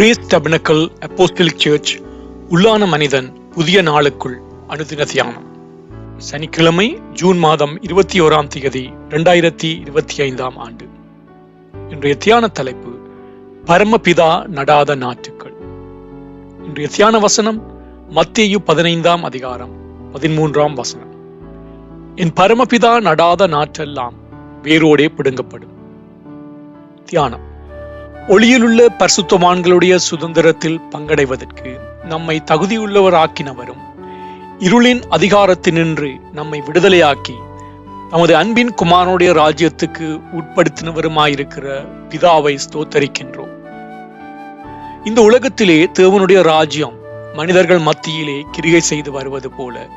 Grace tabernacle apostolic search உள்ளான மனிதன் புதிய நாளுக்குள் அனுதின தியானம். சனிக்கிழமை ஜூன் மாதம் இருபத்தி ஓராம் தேதி இரண்டாயிரத்தி இருபத்தி ஐந்தாம் ஆண்டு. இன்றைய தியான தலைப்பு பரமபிதா நடாத நாட்டுக்கள் இன்றைய தியான வசனம் மத்தியு பதினைந்தாம் அதிகாரம் பதிமூன்றாம் வசனம். என் பரமபிதா நடாத நாற்றெல்லாம் வேரோடே பிடுங்கப்படும். தியானம். ஒளியிலுள்ள பரிசுத்தவான்களுடைய சுதந்திரத்தில் பங்கடைவதற்கு நம்மை தகுதியுள்ளவராக்கினவரும் இருளின் அதிகாரத்தினின்று நம்மை விடுதலையாக்கி நமது அன்பின் குமாரனுடைய ராஜ்யத்துக்கு உட்படுத்தினவருமாயிருக்கிற பிதாவை ஸ்தோத்தரிக்கின்றோம். இந்த உலகத்திலே தேவனுடைய ராஜ்யம் மனிதர்கள் மத்தியிலே கிரிகை செய்து வருவது போல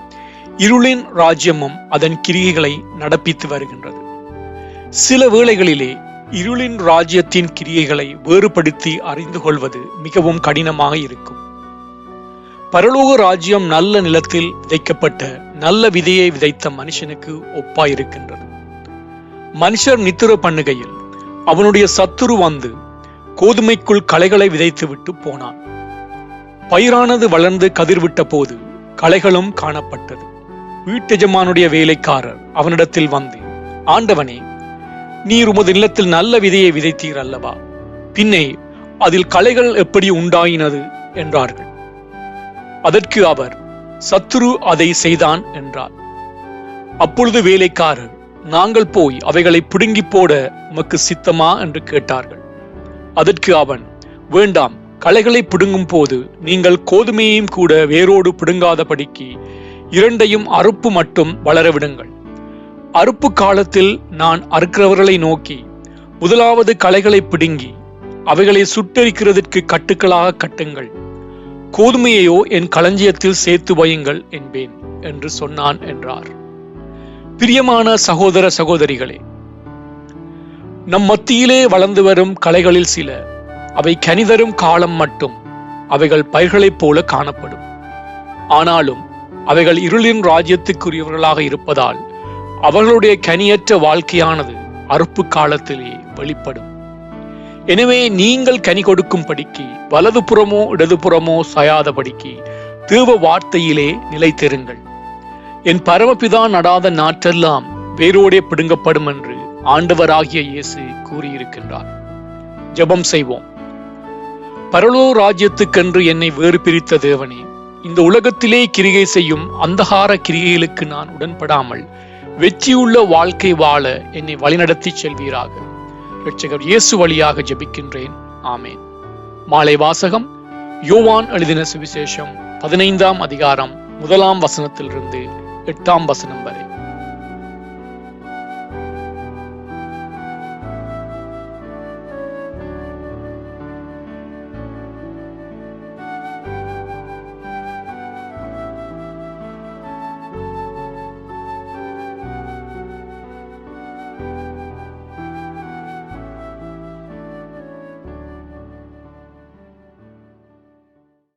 இருளின் ராஜ்யமும் அதன் கிரிகைகளை நடப்பித்து வருகின்றது. சில வேளைகளிலே இருளின் ராஜ்யத்தின் கிரியைகளை வேறுபடுத்தி அறிந்து கொள்வது மிகவும் கடினமாக இருக்கும். பரலோக ராஜ்யம் நல்ல நிலத்தில் விதைக்கப்பட்ட நல்ல விதையை விதைத்த மனுஷனுக்கு ஒப்பாயிருக்கின்றது. மனுஷர் நித்திர பண்ணுகையில் அவனுடைய சத்துரு வந்து கோதுமைக்குள் களைகளை விதைத்து விட்டு போனான். பயிரானது வளர்ந்து கதிர்விட்ட போது களைகளும் காணப்பட்டது. வீட்டெஜமானுடைய வேலைக்காரர் அவனிடத்தில் வந்து ஆண்டவனே நீர் உமது நிலத்தில் நல்ல விதையை விதைத்தீர் அல்லவா? பின்னே அதில் களைகள் எப்படி உண்டாயினது என்றார்கள். அதற்கு அவர் சத்துரு அதை செய்தான் என்றார். அப்பொழுது வேலைக்காரர் நாங்கள் போய் அவைகளை பிடுங்கி போட உமக்கு சித்தமா? என்று கேட்டார்கள். அதற்கு அவன் வேண்டாம் களைகளை பிடுங்கும் போது நீங்கள் கோதுமையையும் கூட வேரோடு பிடுங்காதபடிக்கு இரண்டையும் அறுப்பு மட்டும் வளர விடுங்கள் அறுப்பு காலத்தில் நான் அறுக்கிறவர்களை நோக்கி முதலாவது களைகளை பிடுங்கி அவைகளை சுட்டரிக்கிறதற்கு கட்டுக்களாக கட்டுங்கள். கோதுமையையோ என் களஞ்சியத்தில் சேர்த்து வையுங்கள் என்பேன் என்று சொன்னான் என்றார். பிரியமான சகோதர சகோதரிகளே நம் மத்தியிலே வளர்ந்து வரும் கலைகளில் சில அவை கனிதரும் காலம் மட்டும் அவைகள் பயிர்களைப் போல காணப்படும். ஆனாலும் அவைகள் இருளின் ராஜ்யத்துக்குரியவர்களாக இருப்பதால் அவர்களுடைய கனியற்ற வாழ்க்கையானது அறுப்பு காலத்திலே வெளிப்படும். எனவே நீங்கள் கனி கொடுக்கும் படிக்கு வலது புறமோ இடதுபுறமோ சாயாத படிக்கு தீவ வார்த்தையிலே நிலைத்திருங்கள். என் பரமபிதா நடாத நாற்றெல்லாம் வேரோடே பிடுங்கப்படும் என்று ஆண்டவராகிய இயேசு கூறியிருக்கின்றார். ஜெபம் செய்வோம். பரலோ ராஜ்யத்துக்கென்று என்னை வேறு பிரித்த தேவனே இந்த உலகத்திலே கிரிகை செய்யும் அந்தகார கிரிகைகளுக்கு நான் உடன்படாமல் வெற்றியுள்ள வாழ்க்கை வாழ என்னை வழிநடத்தி செல்வீராக. இரட்சகர் இயேசு வழியாக ஜபிக்கின்றேன். ஆமேன். மாலை வாசகம் யோவான் எழுதின சுவிசேஷம் பதினைந்தாம் அதிகாரம் முதலாம் வசனத்திலிருந்து எட்டாம் வசனம் வரை.